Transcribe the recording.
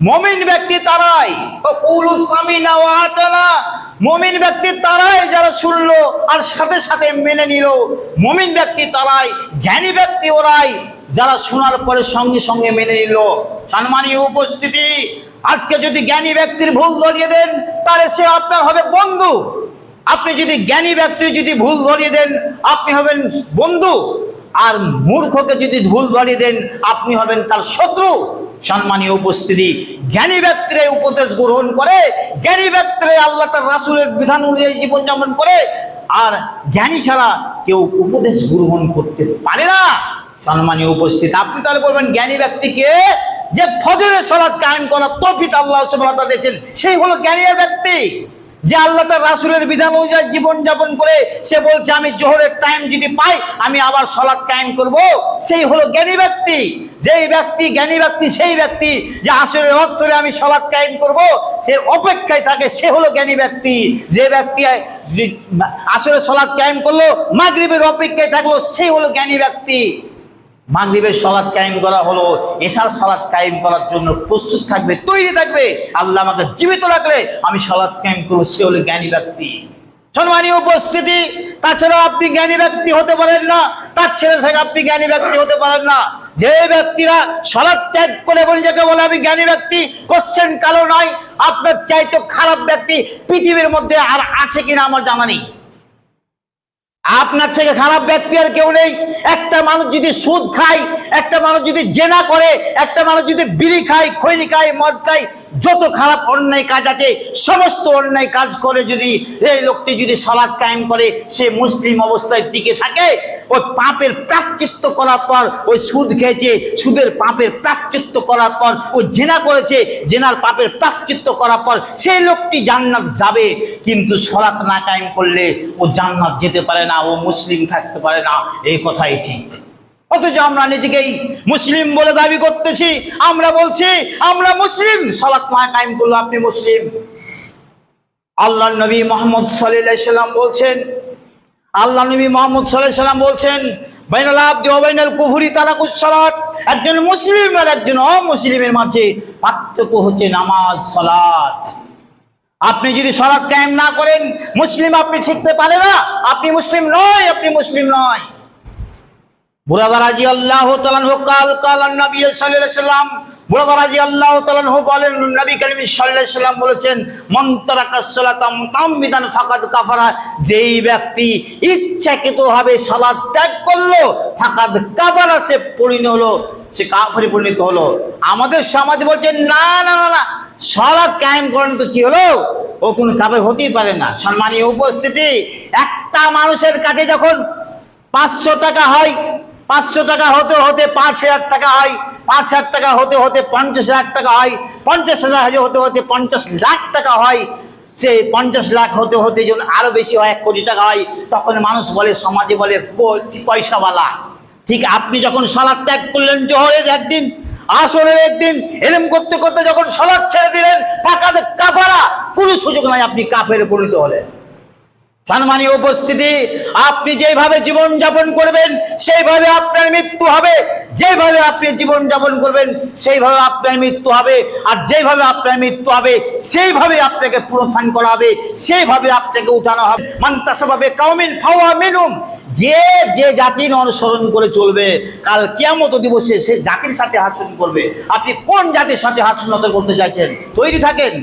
মমিন ব্যক্তি তারাই। মমিন ব্যক্তি তারাই যারা শুনলো আর সাথে সাথে মেনে নিল। মমিন ব্যক্তি তারাই জ্ঞানী ব্যক্তি ওরাই যারা শোনার পরে সঙ্গে সঙ্গে মেনে নিল। সম্মানীয় উপস্থিতি আজকে যদি জ্ঞানী ব্যক্তির ভুল ধরিয়ে দেন তাহলে সে আপনার হবে বন্ধু। আপনি যদি জ্ঞানী ব্যক্তির যদি ভুল ধরিয়ে দেন আপনি হবেন বন্ধু। আর মূর্খকে যদি ভুল ধরিয়ে দেন আপনি হবেন তার শত্রু। সম্মানীয় উপস্থিতি, জ্ঞানী ব্যক্তিরা উপদেশ গ্রহণ করে, জ্ঞানী ব্যক্তিরা আল্লাহ তার রাসুলের বিধান অনুযায়ী জীবনযাপন করে, আর জ্ঞানী ছাড়া কেউ উপদেশ গ্রহণ করতে পারে না। সম্মানীয় উপস্থিত, আপনি তাহলে বলবেন, জ্ঞানী ব্যক্তিকে যে ফজরের সলাৎ কায়েম করার তফিত আল্লাহ সুবহানাহু দিয়েছেন, সেই হলো জ্ঞানীয় ব্যক্তি। যে আল্লাহ তার রাসুলের বিধান অনুযায়ী জীবনযাপন করে, সে বলছে, আমি জোহরের টাইম যদি পাই, আমি আবার সলাৎ কায়েম করব। সেই হলো জ্ঞানী ব্যক্তি। যেই ব্যক্তি, জ্ঞানী ব্যক্তি, সেই ব্যক্তি যে অর্থ ধরে আমি সলাৎ কায়েম করব, সে অপেক্ষায় থাকে, সে হলো জ্ঞানী ব্যক্তি। যে ব্যক্তি যে আসরে সলাৎ কায়েম করল, মাগরিবের অপেক্ষায় থাকল, সে হলো জ্ঞানী ব্যক্তি। মাগরিবের সলাৎ কায়েম করা হলো, এশার সলাৎ কায়েম করার জন্য প্রস্তুত থাকবে, তৈরি থাকবে। আল্লাহ আমাকে জীবিত রাখলে, আমি সলাৎ কায়েম করব, সে হলো জ্ঞানী ব্যক্তি। সম্মানীয় উপস্থিতি, তাছাড়াও আপনি জ্ঞানী ব্যক্তি হতে পারেন না, তার ছেলে থেকে আপনি জ্ঞানী ব্যক্তি হতে পারেন না। যে ব্যক্তিরা সলাপ ত্যাগ করে বলে, যাকে বলে আমি জ্ঞানী ব্যক্তি কোশ্চেন কালো নয়, আপনার চাইতো খারাপ ব্যক্তি পৃথিবীর মধ্যে আর আছে কিনা আমার জানা নেই। আপনার থেকে খারাপ ব্যক্তি আর কেউ নেই। একটা মানুষ যদি সুদ খায়, একটা মানুষ যদি জেনা করে, একটা মানুষ যদি বিড়ি খায়, খৈনি খায়, মদ খায়, যত খারাপ অন্যায় কাজ আছে, সমস্ত অন্যায় কাজ করে যদি এই লোকটি যদি সলাদ কায়েম করে, সে মুসলিম অবস্থায় টিকে থাকে, ওই পাপের প্রাশ্চিত্য করার পর, ওই সুদ খেয়েছে, সুদের পাপের প্রাশ্চিত্য করার পর, ও জেনা করেছে, জেনার পাপের প্রাশ্চিত্য করার পর, সেই লোকটি জান্নাত যাবে। কিন্তু সলাৎ না কায়েম করলে ও জান্নাত যেতে পারে না। ও মুসলিম থাকতে পারে না, এই কথাই ঠিক। অথচ আমরা নিজেকেই মুসলিম বলে দাবি করতেছি, আমরা বলছি, আমরা মুসলিম। সলাৎ না কায়েম করল, আপনি মুসলিম। আল্লাহ নবী মোহাম্মদ সাল্লাম বলছেন আল্লাহ নবী মোহাম্মদ সাল্লাম বলছেন একজন মুসলিম আর একজন অমুসলিমের মাঝে পার্থক্য হচ্ছে নামাজ, সালাত। আপনি যদি সলাৎ কায়েম না করেন, মুসলিম আপনি শিখতে পারে না। আপনি মুসলিম নয়, আপনি মুসলিম নয়। বুড়াদারাজি আল্লাহ কাল বলেন বলেছেন কাফারা যেই ব্যক্তি ইচ্ছাকৃত ভাবে সালাত ত্যাগ করল, ফাকাদ কাফারা সে পরিণত হলো, সে কাফারে পরিণত হলো। আমাদের সমাজ বলছে, না না না না সালাত কায়েম করেন তো কি হলো? ও কোনো কাফের হতেই পারে না। সম্মানীয় উপস্থিতি, একটা মানুষের কাছে যখন পাঁচশো টাকা হয়, পাঁচশো টাকা হতে হতে পাঁচ হাজার টাকা হয়, পাঁচ হাজার টাকা হতে হতে পঞ্চাশ হাজার টাকা হয়, পঞ্চাশ হাজার হতে হতে পঞ্চাশ লাখ টাকা হয়, সে পঞ্চাশ লাখ হতে হতে যখন আরও বেশি হয়, এক কোটি টাকা হয়, তখন মানুষ বলে, সমাজে বলে পয়সাওয়ালা। ঠিক আপনি যখন সলাদ ত্যাগ করলেন, জোহরের একদিন আসরের একদিন এলেম করতে করতে যখন সলাদ ছেড়ে দিলেন টাকাতে কাফারা, কোনো সুযোগ নাই আপনি কাফের পরিণত হলেন। সম্মানীয় উপস্থিতি, আপনি যেভাবে জীবন যাপন করবেন, সেইভাবে আপনার মৃত্যু হবে। যেভাবে আপনি জীবন যাপন করবেন, সেইভাবে আপনার মৃত্যু হবে। আর যেভাবে আপনার মৃত্যু হবে, সেইভাবে আপনাকে পুনরুত্থান করা হবে, সেইভাবে আপনাকে উঠানো হবে। মান্তাসভাবে কাউমিন ফাওয়া মিনুম। যে যে জাতির অনুসরণ করে চলবে, কাল কিয়ামত দিবসে সে জাতির সাথে হাসন করবে। আপনি কোন জাতির সাথে আচরণ করতে চাইছেন? তৈরি থাকেন।